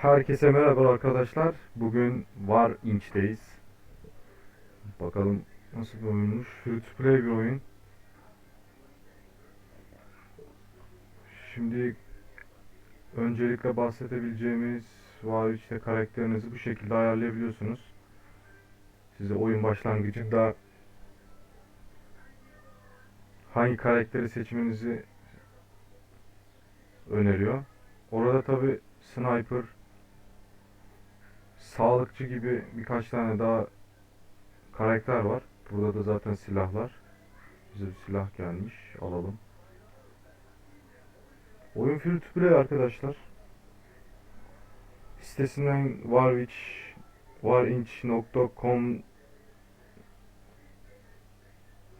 Herkese merhaba arkadaşlar. Bugün Var Inch'teyiz. Bakalım nasıl bir oyunmuş. Free to play bir oyun. Şimdi öncelikle bahsedebileceğimiz Var Inch'te karakterinizi bu şekilde ayarlayabiliyorsunuz. Size oyun başlangıcında hangi karakteri seçmenizi öneriyor. Orada tabi sniper, sağlıkçı gibi birkaç tane daha karakter var. Burada da zaten silahlar. Bize bir silah gelmiş. Alalım. Oyun free to play arkadaşlar. Sitesinden warwitch warinch.com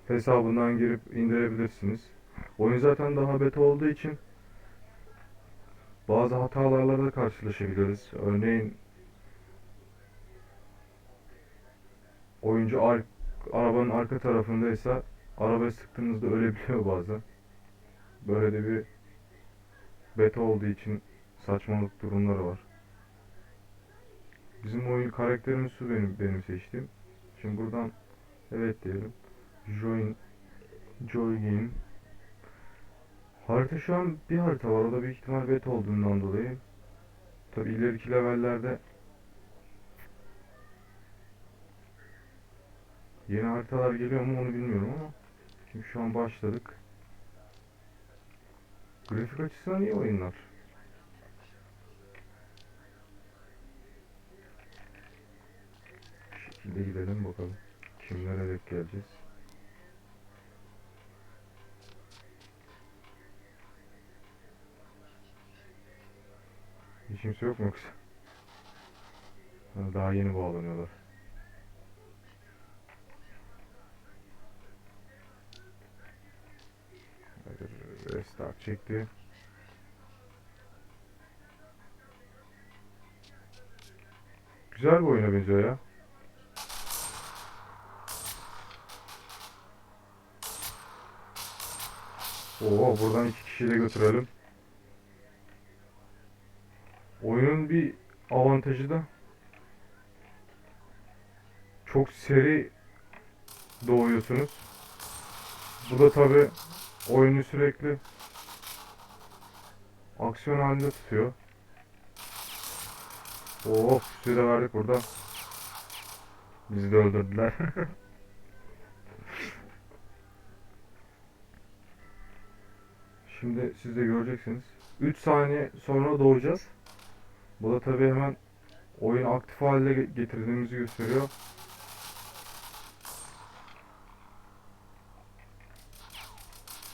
hesabından girip indirebilirsiniz. Oyun zaten daha beta olduğu için bazı hatalarla da karşılaşabiliriz. Örneğin oyuncu ar- arabanın arka tarafındaysa arabaya sıktığınızda ölebiliyor bazen. Böyle de bir beta olduğu için saçmalık durumları var. Bizim oyun karakterimiz su benim benim seçtiğim. Şimdi buradan evet diyelim. Join Join Harita şu an bir harita var. O da büyük ihtimal beta olduğundan dolayı. Tabi ileriki levellerde yeni haritalar geliyor mu onu bilmiyorum ama şimdi şu an başladık. Grafik açısından iyi oyunlar. Bu gidelim bakalım. Kimlere denk geleceğiz. Hiç kimse yok mu yoksa? Ha, Daha yeni bağlanıyorlar. Restart çekti. Güzel bir oyuna benziyor ya. Oo, buradan iki kişiyi de götürelim. Oyunun bir avantajı da çok seri doğuyorsunuz. Bu da tabi oyunu sürekli aksiyon halinde tutuyor. Oo, süre verdik burada. Bizi de öldürdüler. Şimdi siz de göreceksiniz. 3 saniye sonra doğacağız. Bu da tabii hemen oyun aktif hale ge- getirdiğimizi gösteriyor.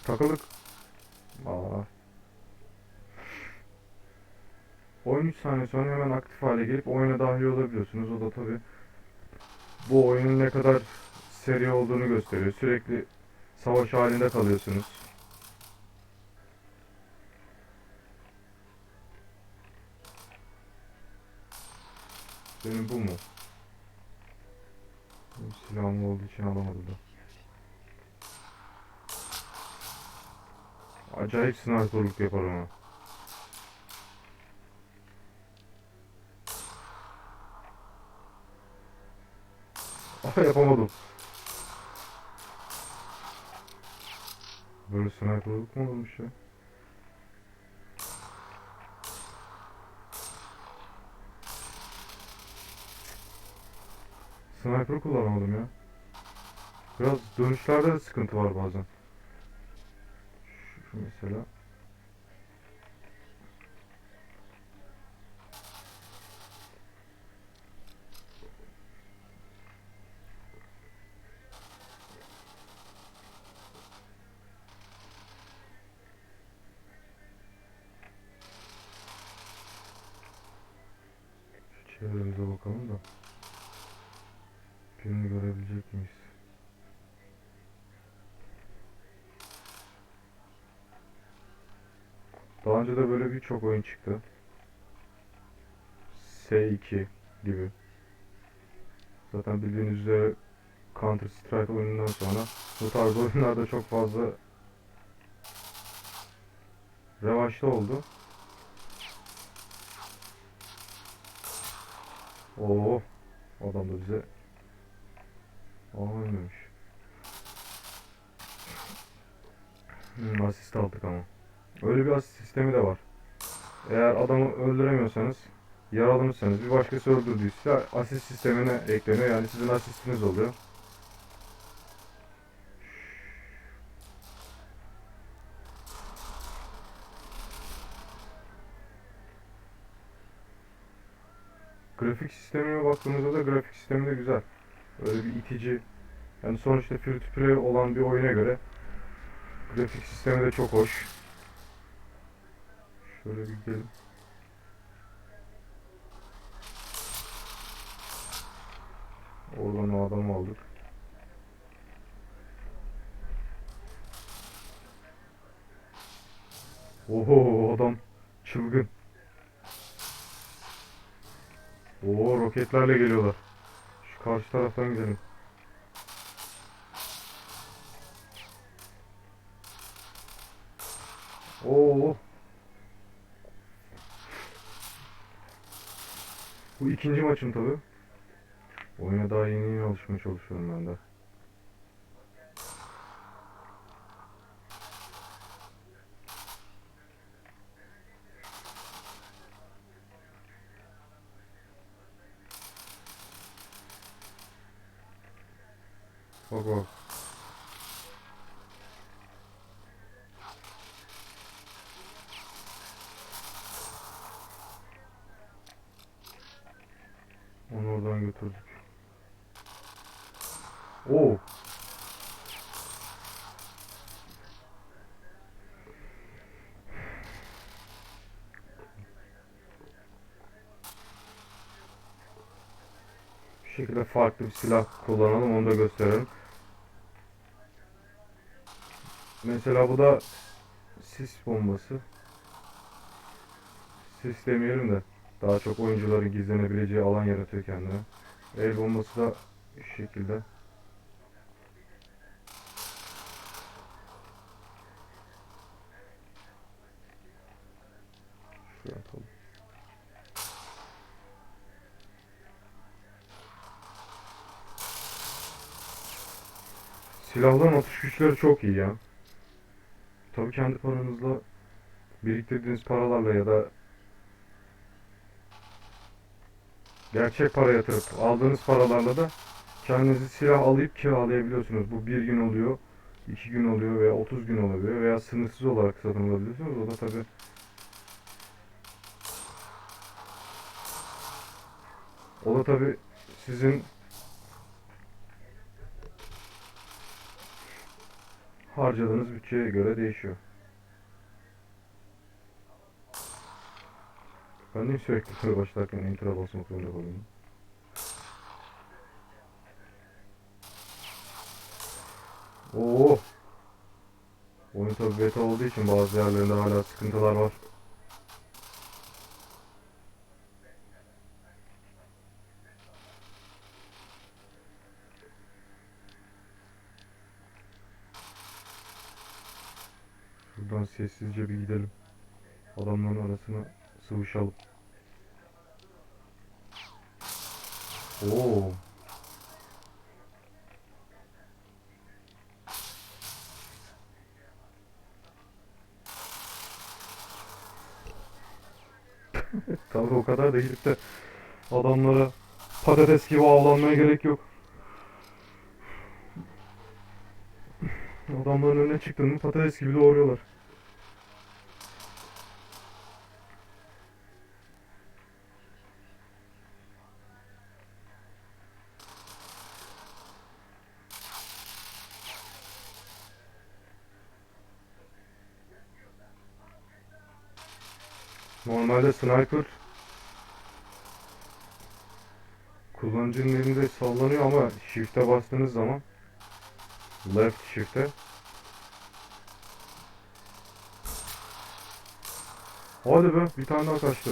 Takılık. Aa. Oyun 3 saniye sonra hemen aktif hale gelip oyuna dahil olabiliyorsunuz. O da tabii bu oyunun ne kadar seri olduğunu gösteriyor. Sürekli savaş halinde kalıyorsunuz. Senin bu mu? Benim silahım olduğu için alamadım da. Acayip sniperlık yaparım ha. Ah yapamadım. Böyle sniperlık mı olmuş ya? Sniper kullanamadım ya. Biraz dönüşlerde de sıkıntı var bazen. Şu, mesela. Çevremize bakalım da. Birini görebilecek miyiz? Daha önce de böyle birçok oyun çıktı. S2 gibi. Zaten bildiğiniz üzere Counter Strike oyunundan sonra bu tarz oyunlarda çok fazla revaçta oldu. Oo. Adam da bize Aymış. Hmm, asist aldık ama. Öyle bir asist sistemi de var. Eğer adamı öldüremiyorsanız, yaralamışsanız bir başkası öldürdüyse asist sistemine ekleniyor. Yani sizin asistiniz oluyor. Grafik sistemine baktığımızda da grafik sistemi de güzel. Öyle bir itici. Yani sonuçta free to play olan bir oyuna göre grafik sistemi de çok hoş. Şöyle gidelim. Oradan o adamı aldık. Oho adam çılgın. Oo roketlerle geliyorlar. Şu karşı taraftan gidelim. Bu ikinci maçım tabi. Oyuna daha yeni yeni alışmaya çalışıyorum ben de. Bak bak. Onu oradan götürdük. Oo. Bu şekilde farklı bir silah kullanalım onu da gösterelim. Mesela bu da sis bombası. Sis demeyelim de daha çok oyuncuların gizlenebileceği alan yaratıyor kendine. El bombası da şu şekilde. Silahların atış güçleri çok iyi ya. Tabii kendi paranızla biriktirdiğiniz paralarla ya da gerçek para yatırıp aldığınız paralarla da kendinizi silah alıp kiralayabiliyorsunuz. Bu bir gün oluyor, iki gün oluyor veya 30 gün olabiliyor veya sınırsız olarak satın alabiliyorsunuz. O da tabii o da tabii sizin harcadığınız bütçeye göre değişiyor. Ben niye sürekli sıra başlarken enter'a basmak zorunda kalıyorum? Oo. Oyun tabi beta olduğu için bazı yerlerinde hala sıkıntılar var. Sessizce bir gidelim. Adamların arasına sıvışalım. Oo. Tabii o kadar da gidip de adamlara patates gibi avlanmaya gerek yok. Adamların önüne çıktın mı patates gibi doğruyorlar. Normalde sniper kullanıcının elinde sallanıyor ama shift'e bastığınız zaman left shift'e Hadi be bir tane daha kaçtı.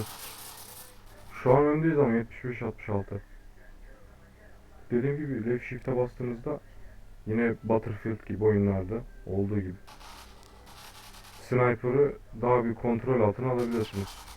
Şu an öndeyiz ama 75-66. Dediğim gibi left shift'e bastığınızda yine Battlefield gibi oyunlarda olduğu gibi sniper'ı daha bir kontrol altına alabiliyorsunuz.